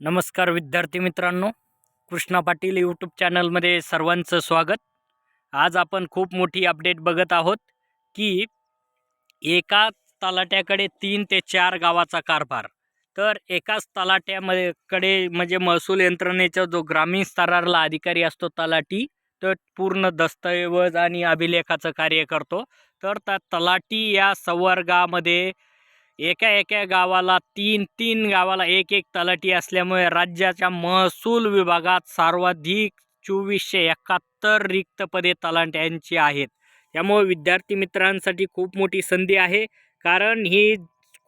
नमस्कार विद्यार्थी मित्रांनो कृष्णा पाटील यूट्यूब चॅनलमध्ये सर्वांचं स्वागत. आज आपण खूप मोठी अपडेट बघत आहोत की एका तलाट्याकडे तीन ते चार गावाचा कारभार. तर एकाच तलाट्यामध्ये कडे म्हणजे महसूल यंत्रणेचा जो ग्रामीण स्तराला अधिकारी असतो तलाटी तर पूर्ण दस्तऐवज आणि अभिलेखाचं कार्य करतो. तर त्या तलाटी या संवर्गामध्ये एका एका गावाला तीन तीन गावाला एक एक तलाठी असल्यामुळे राज्याच्या महसूल विभागात सर्वाधिक चोवीसशे एकाहत्तर रिक्त पदे तलाट्यांची आहेत. त्यामुळे विद्यार्थी मित्रांसाठी खूप मोठी संधी आहे. कारण ही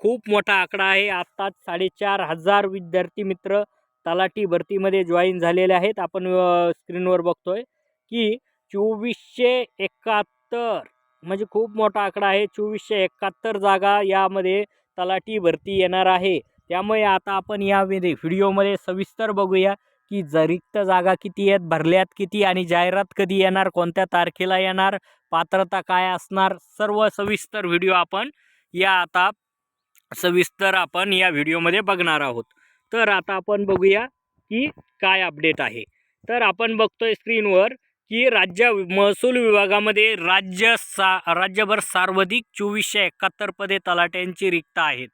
खूप मोठा आकडा आहे. आत्ताच साडेचार हजार विद्यार्थी मित्र तलाठी भरतीमध्ये जॉईन झालेले आहेत. आपण स्क्रीनवर बघतोय की चोवीसशे एकाहत्तर म्हणजे खूप मोठा आकडा आहे. चोवीसशे एकाहत्तर जागा यामध्ये तलाठी भरती येणार आहे. त्यामुळे आता आपण या व्हिडिओमध्ये सविस्तर बघूया की ज रिक्त जागा किती आहेत भरल्यात किती आणि जाहिरात कधी येणार कोणत्या तारखेला येणार पात्रता काय असणार सर्व सविस्तर व्हिडिओ आपण या आता सविस्तर आपण या व्हिडिओमध्ये बघणार आहोत. तर आता आपण बघूया की काय अपडेट आहे. तर आपण बघतोय स्क्रीनवर की राज्य महसूल विभागामध्ये राज्य सा राज्यभर सर्वाधिक चोवीसशे एकाहत्तर पदे तलाट्यांची रिक्त आहेत.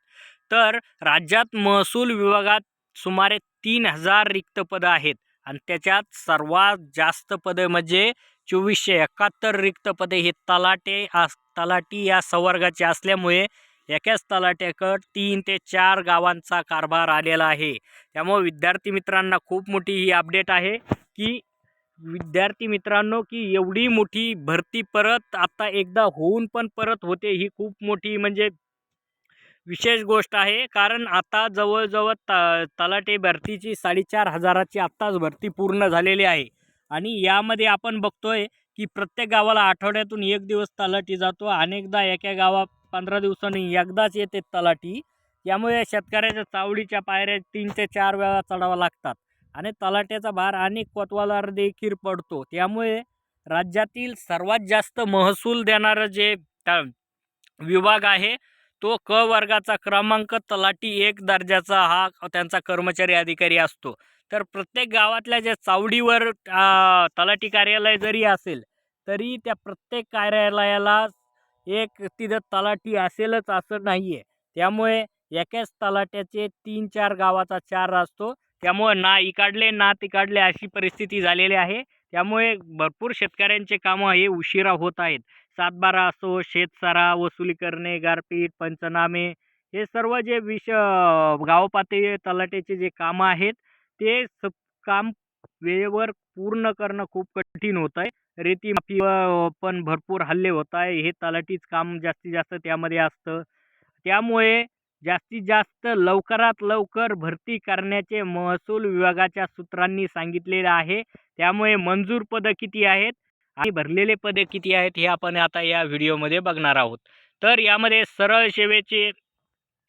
तर राज्यात महसूल विभागात सुमारे तीन हजार रिक्त पदं आहेत आणि त्याच्यात सर्वात जास्त पदे म्हणजे चोवीसशे एकाहत्तर रिक्त पदे हे तलाटे आस तलाटी या संवर्गाचे असल्यामुळे एकाच तलाट्याकड तीन ते चार गावांचा कारभार आलेला आहे. त्यामुळे विद्यार्थी मित्रांना खूप मोठी ही अपडेट आहे की विद्यार्थी मित्रांनो की एवढी मोठी भरती परत आता एकदा होऊन पण परत होते ही खूप मोठी म्हणजे विशेष गोष्ट आहे. कारण आता जवळजवळ त तलाटे भरतीची साडेचार हजाराची आत्ताच भरती पूर्ण झालेली आहे. आणि यामध्ये आपण बघतोय की प्रत्येक गावाला आठवड्यातून एक दिवस तलाठी जातो. अनेकदा एका गावात पंधरा दिवसांनी एकदाच येते तलाठी. यामुळे शेतकऱ्याच्या चावडीच्या पायऱ्या तीन ते चार वेळा चढावा लागतात. आणि तलाट्याचा भार अनेक कोतवालावर देखील पडतो. त्यामुळे राज्यातील सर्वात जास्त महसूल देणारं जे विभाग आहे तो क वर्गाचा क्रमांक तलाटी एक दर्जाचा हा त्यांचा कर्मचारी अधिकारी असतो. तर प्रत्येक गावातल्या ज्या चावडीवर तलाटी कार्यालय जरी असेल तरी त्या प्रत्येक कार्यालयाला एक तिथं तलाठी असेलच असं नाही आहे त्यामुळे एकाच तलाट्याचे तीन चार गावाचा चार असतो. त्यामुळे ना इकडले ना तिकडले अशी परिस्थिती झालेली आहे. त्यामुळे भरपूर शेतकऱ्यांचे कामं हे उशिरा होत आहेत. सातबारा असो शेतसारा वसुली करणे गारपीट पंचनामे हे सर्व जे विष गावपातळी तलाट्याचे जे कामं आहेत ते स काम वेळेवर पूर्ण करणं खूप कठीण होत आहे. रेती माफी पण भरपूर हल्ले होत आहे. हे तलाठीच काम जास्तीत जास्त त्यामध्ये असतं. त्यामुळे जास्तीत जास्त लवकरात लवकर भरती करण्याचे महसूल विभागाच्या सूत्रांनी सांगितलेले आहे. त्यामुळे मंजूर पदं किती आहेत आणि भरलेले पदे किती आहेत हे आपण आता या व्हिडिओमध्ये बघणार आहोत. तर यामध्ये सरळ सेवेचे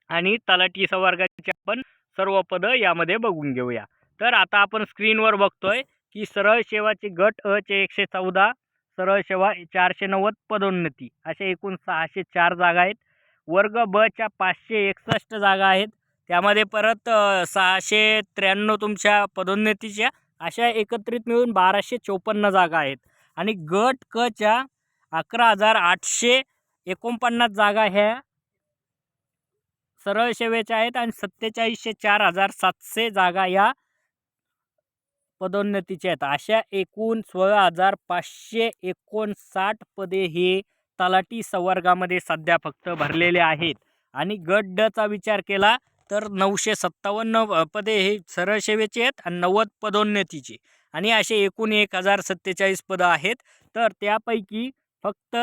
आणि तलाठी संवर्गाचे आपण सर्व पदं यामध्ये बघून घेऊया. तर आता आपण स्क्रीनवर बघतोय की सरळ सेवाचे गट अ चे एकशे चौदा सरळ सेवा चारशे नव्वद पदोन्नती अशा एकूण सहाशे चार जागा आहेत. वर्ग ब च्या पाचशे एकसष्ट जागा आहेत. त्यामध्ये परत सहाशे त्र्याण्णव तुमच्या पदोन्नतीच्या अशा एकत्रित मिळून बाराशे चोपन्न जागा आहेत. आणि गट क च्या अकरा हजार आठशे एकोणपन्नास जागा ह्या सरळ सेवेच्या आहेत आणि सत्तेचाळीसशे चार हजार सातशे जागा या पदोन्नतीच्या आहेत. अशा एकूण सोळा हजार पाचशे एकोणसाठ पदे हे तलाठी संवर्गामध्ये सध्या फक्त भरलेले आहेत. आणि गट डचा विचार केला तर नऊशे सत्तावन्न पदे हे सरळ सेवेचे आहेत आणि नव्वद पदोन्नतीचे. आणि असे एकूण एक हजार सत्तेचाळीस पदं आहेत. तर त्यापैकी फक्त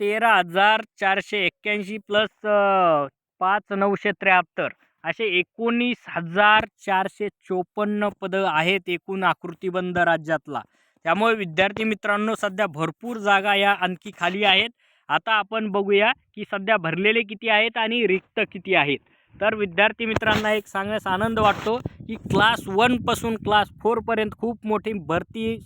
तेरा हजार चारशे एक्क्याऐंशी प्लस पाच नऊशे त्र्याहत्तर. असे एकोणीस हजार चारशे चोपन्न पदं आहेत एकूण आकृतीबंध राज्यातला. त्यामुळे विद्यार्थी मित्रांनो सध्या भरपूर जागा या आणखी खाली आहेत. आता आपण बघूया की सध्या भरलेले किती आहेत आणि रिक्त किती आहेत. तर विद्यार्थी मित्रांना एक सांगण्यास आनंद वाटतो की क्लास वनपासून क्लास फोरपर्यंत खूप मोठी भरती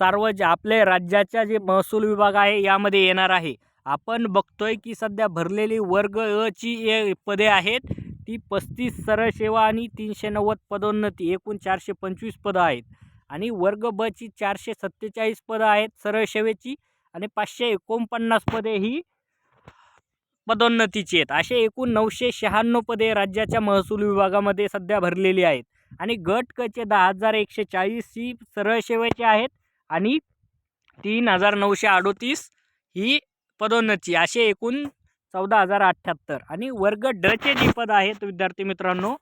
सर्व जे आपले राज्याच्या जे महसूल विभाग आहे यामध्ये येणार आहे. आपण बघतोय की सध्या भरलेली वर्ग अ ची ए पदे आहेत. ती पस्तीस सरळ सेवा आणि तीनशे नव्वद पदोन्नती एकूण चारशे पंचवीस पदं आहेत. आणि वर्ग ब ची चारशे सत्तेचाळीस पदं आहेत सरळ सेवेची आणि पाचशे एकोणपन्नास पदे ही पदोन्नतीची आहेत. असे एकूण नऊशे शहाण्णव पदे राज्याच्या महसूल विभागामध्ये सध्या भरलेली आहेत. आणि गट कचे दहा हजार एकशे चाळीस ही सरळ सेवेचे आहेत आणि तीन हजार नऊशे अडोतीस ही पदोन्नती असे एकूण चौदा हजार अठ्ठ्याहत्तर. आणि वर्ग डचे जे पद आहेत विद्यार्थी मित्रांनो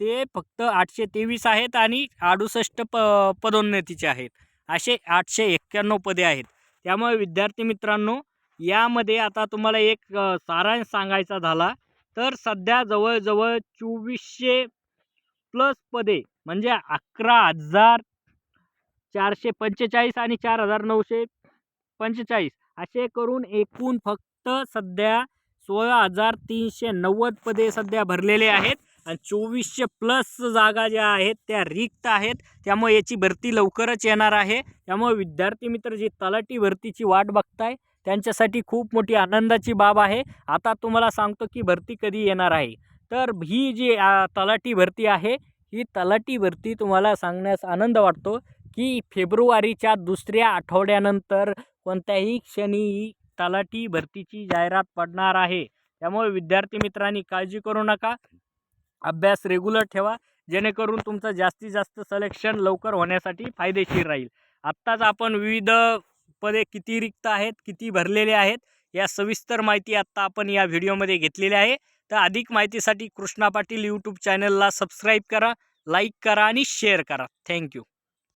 ते फक्त आठशे तेवीस आहेत आणि अडुसष्ट प पदोन्नतीचे आहेत. असे आठशे एक्क्याण्णव पदे आहेत. त्यामुळे विद्यार्थी मित्रांनो यामध्ये आता तुम्हाला एक सारांश सांगायचा झाला तर सध्या जवळजवळ चोवीसशे प्लस पदे म्हणजे अकरा हजार चारशे पंचेचाळीस आणि चार हजार नऊशे पंचेचाळीस असे करून एकूण फक्त सध्या सोळा हजार तीनशे नव्वद पदे सध्या भरलेले आहेत. आणि चोवीसशे प्लस जागा ज्या आहेत त्या रिक्त आहेत. त्यामुळे याची भरती लवकरच येणार आहे. त्यामुळे विद्यार्थी मित्र जे तलाठी भरतीची वाट बघताय त्यांच्यासाठी खूप मोठी आनंदाची बाब आहे. आता तुम्हाला सांगतो की भरती कधी येणार आहे. तर ही जी तलाटी तलाठी भरती आहे ही तलाठी भरती तुम्हाला सांगण्यास आनंद वाटतो की फेब्रुवारीच्या दुसऱ्या आठवड्यानंतर कोणत्याही क्षणी तलाटी तलाठी भरतीची जाहिरात पडणार आहे. त्यामुळे विद्यार्थी मित्रांनी काळजी करू नका. अभ्यास रेग्युलर ठेवा जेणेकरून तुमचं जास्तीत जास्त सलेक्शन लवकर होण्यासाठी फायदेशीर राहील. आत्ताच आपण विविध पदे किती रिक्त आहेत किती भरलेले आहेत या सविस्तर माहिती आत्ता आपण या व्हिडिओमध्ये घेतलेली आहे. तर अधिक माहितीसाठी कृष्णा पाटील यूट्यूब चॅनलला सबस्क्राईब करा लाईक करा आणि शेअर करा. थँक्यू